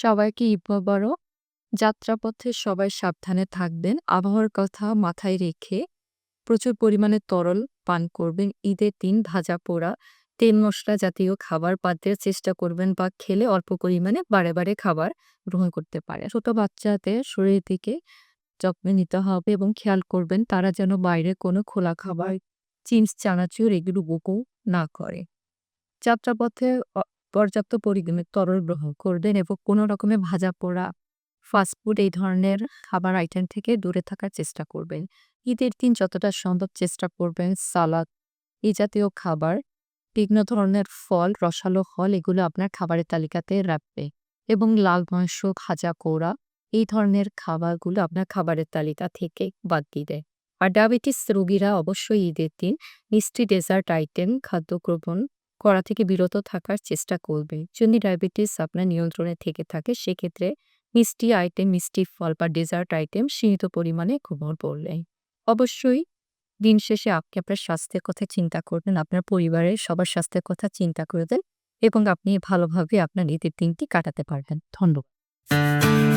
সবাইকে ঈদ মোবারক। যাত্রাপথে সবাই সাবধানে থাকবেন। আবহাওয়ার কথা মাথায় রেখে প্রচুর পরিমাণে তরল পান করবেন। ঈদের দিন ভাজা পোড়া, তেল মশলা জাতীয় খাবার বাদ দেওয়ার চেষ্টা করবেন বা খেলে অল্প পরিমাণে বারে, বারে খাবার গ্রহণ করতে পারে। ছোট বাচ্চাদের শরীরের দিকে যত্ন নিতে হবে এবং খেয়াল করবেন তারা যেন বাইরে কোনো খোলা খাবার, চিপস, চানাচুর এগুলো উপভোগ না করে। যাত্রাপথে পর্যাপ্ত পরিমাণে তরল গ্রহণ করবেন এবং কোনো রকমের ভাজা পোড়া, ফাস্টফুড এই ধরনের খাবার আইটেম থেকে দূরে থাকার চেষ্টা করবেন। ঈদের দিন যতটা সম্ভব চেষ্টা করবেন সালাদ এই জাতীয় খাবার, বিভিন্ন ধরনের ফল, রসালো ফল এগুলো আপনার খাবারের তালিকাতে রাখবে এবং লাল মাংস, ভাজা পোড়া এই ধরনের খাবারগুলো আপনার খাবারের তালিকা থেকে বাদ দিবে। আর ডায়াবেটিস রোগীরা অবশ্যই ঈদের দিন মিষ্টি ডেজার্ট আইটেম খাদ্য গ্রহণ করা থেকে বিরত থাকার চেষ্টা করবে। যদি ডায়াবেটিস আপনার নিয়ন্ত্রণে থেকে থাকে সেক্ষেত্রে মিষ্টি আইটেম, মিষ্টি ফল বা ডেজার্ট আইটেম সীমিত পরিমাণে গ্রহণ পড়লে অবশ্যই দিন শেষে আপনি আপনার স্বাস্থ্যের কথা চিন্তা করবেন, আপনার পরিবারের সবার স্বাস্থ্যের কথা চিন্তা করে দেন এবং আপনি ভালোভাবে আপনার ঈদের দিনটি কাটাতে পারবেন। ধন্যবাদ।